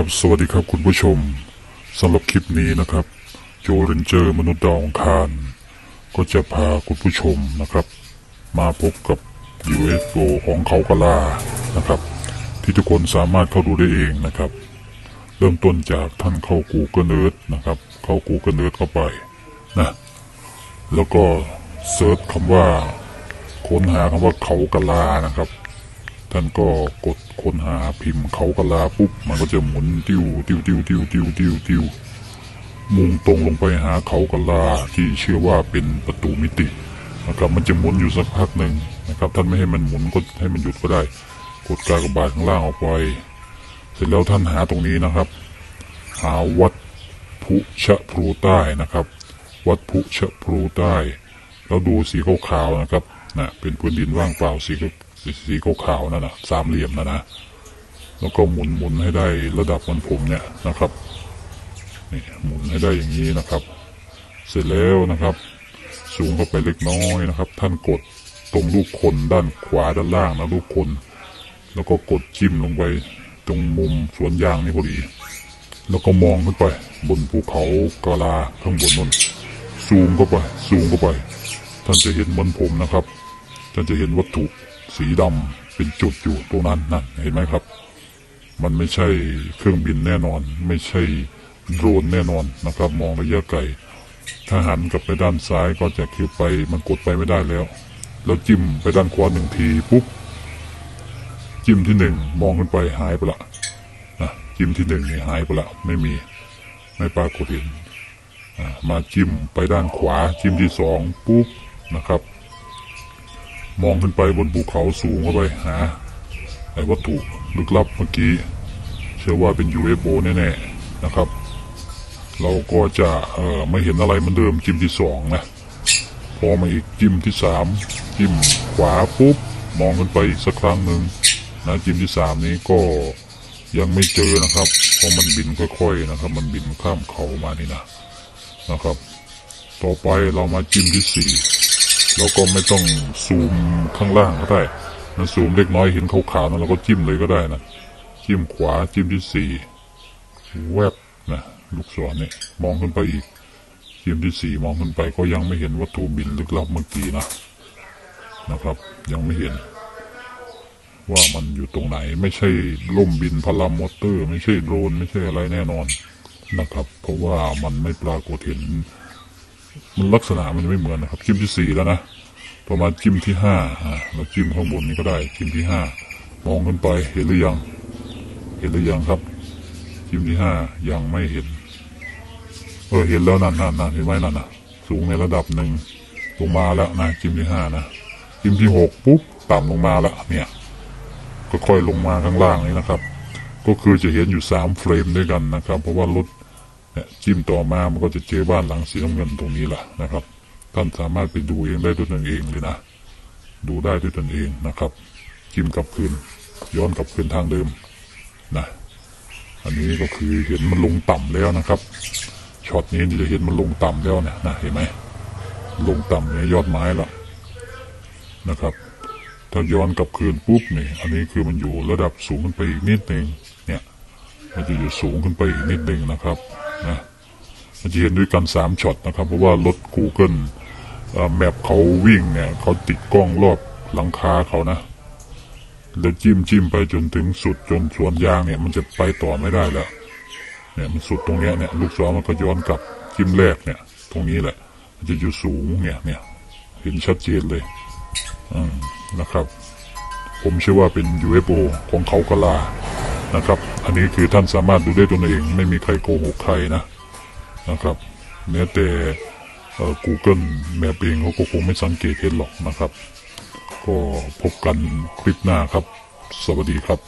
ครับ สวัสดีครับคุณผู้ชมสำหรับคลิปนี้นะครับโจเรนเจอร์มนุษย์ดาวองคาร ก็จะพาคุณผู้ชมนะครับ มาพบกับ UFO ของเขากลานะครับ ที่ทุกคนสามารถเข้าดูได้เองนะครับ เริ่มต้นจากท่านเข้า Google Earth นะครับ เข้า Google Earth เข้าไปนะแล้วก็เซิร์ชคำว่า ค้นหาคำว่าเขากลานะครับ ท่านก็กดค้นหาพิมพ์เขากะลาปุ๊บ มันก็จะหมุนติ้วติ้วติ้วติ้วติ้วติ้วติ้วมุ่งตรงลงไปหาเขากะลาที่เชื่อว่าเป็นประตูมิตินะครับมันจะหมุนอยู่สักพักหนึ่งนะครับ ท่านไม่ให้มันหมุนก็ให้มันหยุดก็ได้ กดกากบาทข้างล่างออกไป เสร็จแล้วท่านหาตรงนี้นะครับ หาวัดพุชะพลูใต้นะครับ วัดพุชะพลูใต้ แล้วดูสีขาวๆนะครับนะเป็นพื้นดินว่างเปล่าสี สีสีขาวๆนั่นนะสามเหลี่ยมนะนะแล้วก็หมุนหมุนให้ได้ระดับมันผมเนี่ยนะครับนี่หมุนให้ได้อย่างนี้นะครับ เสร็จแล้วนะครับ สูงเข้าไปเล็กน้อยนะครับ ท่านกดตรงลูกคนด้านขวาด้านล่างนะลูกคน แล้วก็กดจิ้มลงไปตรงมุมสวนยางนี่พอดี แล้วก็มองขึ้นไป บนภูเขากาลาข้างบนนนซูมเข้าไปซูมเข้าไป ท่านจะเห็นบนผมนะครับ ท่านจะเห็นวัตถุสีดำเป็นจุดอยู่ตรงนั้นนั่นเห็นไหมครับ มันไม่ใช่เครื่องบินแน่นอน ไม่ใช่โดรนแน่นอนนะครับ มองระยะไกลถ้าหันกลับไปด้านซ้ายก็จะคือไปมันกดไปไม่ได้แล้ว แล้วจิ้มไปด้านขวาหนึ่งทีปุ๊บจิ้มที่หนึ่งมองขึ้นไปหายไปละนะจิ้มที่หนึ่งนี่หายไปละไม่มี ไม่ปรากฏเห็นมาจิ้มไปด้านขวาจิ้มที่สองปุ๊บนะครับ มองขึ้นไปบนภูเขาสูงเข้าไปหาไอ้วัตถุลึกลับเมื่อกี้ เชื่อว่าเป็น UFO แน่ๆนะครับ เราก็จะเออไม่เห็นอะไรเหมือนเดิมจิ้มที่สองนะ พอมาอีกจิ้มที่สามจิ้มขวาปุ๊บ มองขึ้นไปอีกสักครั้งหนึ่งนะจิ้มที่สามนี้ก็ยังไม่เจอนะครับเพราะมันบินค่อยๆนะครับ มันบินข้ามเขามานี่นะนะครับ ต่อไปเรามาจิ้มที่สี่ เราก็ไม่ต้องซูมข้างล่างก็ได้นะซูมเล็กน้อยเห็นขาวๆนะเราก็จิ้มเลยก็ได้นะ จิ้มขวาจิ้มที่สี่แวบนะลูกศรเนี่ยมองขึ้นไปอีกทีมที่สี่มองขึ้นไปก็ยังไม่เห็นวัตถุบินลึกลับเมื่อกี้นะนะครับ ยังไม่เห็น ว่ามันอยู่ตรงไหนไม่ใช่ล่มบินพลามมอเตอร์ ไม่ใช่โดรนไม่ใช่อะไรแน่นอนนะครับ เพราะว่ามันไม่ปรากฏเห็น มันลักษณะมันจะไม่เหมือนนะครับจิ้มที่สี่แล้วนะประมาณจิ้มที่ห้าอ่าเราจิ้มข้างบนนี้ก็ได้จิ้มที่ห้ามองขึ้นไปเห็นหรือยัง เห็นหรือยังครับ จิ้มที่ห้ายังไม่เห็นเออเห็นแล้วนั่นนั่นนั่นเห็นไหมนั่นนะสูงในระดับหนึ่งลงมาแล้วนะจิ้มที่ห้านะจิ้มที่หกปุ๊บต่ำลงมาแล้วเนี่ยก็ค่อยลงมาข้างล่างนี้นะครับ ก็คือจะเห็นอยู่สามเฟรมด้วยกันนะครับ เพราะว่ารถ จิ้มต่อมามันก็จะเจอบ้านหลังสีน้ำเงินตรงนี้แหละนะครับ ท่านสามารถไปดูเองได้ด้วยตนเองเลยนะ ดูได้ด้วยตนเองนะครับ จิ้มกลับคืน ย้อนกลับคืนทางเดิมนะ อันนี้ก็คือเห็นมันลงต่ำแล้วนะครับ ช็อตนี้จะเห็นมันลงต่ำแล้วเนี่ยนะเห็นไหม ลงต่ำเนี่ยยอดไม้ละนะครับ ถ้าย้อนกลับคืนปุ๊บเนี่ยอันนี้คือมันอยู่ระดับสูงขึ้นไปอีกนิดหนึ่งเนี่ย มันจะอยู่สูงขึ้นไปอีกนิดหนึ่งนะครับ นะมันจะเห็นด้วยกันสามช็อตนะครับ เพราะว่ารถ Google แมปเขาวิ่งเนี่ยเขาติดกล้องรอบหลังคาเขานะ แล้วจิ้มจิ้มไปจนถึงสุดจนสวนยางเนี่ย มันจะไปต่อไม่ได้แล้ว เนี่ยมันสุดตรงเนี้ยเนี่ยลูกศรมันก็ย้อนกลับจิ้มแรกเนี่ย ตรงนี้แหละ มันจะอยู่สูงเนี่ยเนี่ย เห็นชัดเจนเลย อืมนะครับ ผมเชื่อว่าเป็น UFO ของเขากะลา นะครับ อันนี้คือท่านสามารถดูได้ตัวเองไม่มีใครโกหกใครนะนะครับแม้แต่ Google แมปเองเขาก็คงไม่สังเกตเห็นหรอกนะครับ ก็พบกันคลิปหน้าครับ สวัสดีครับ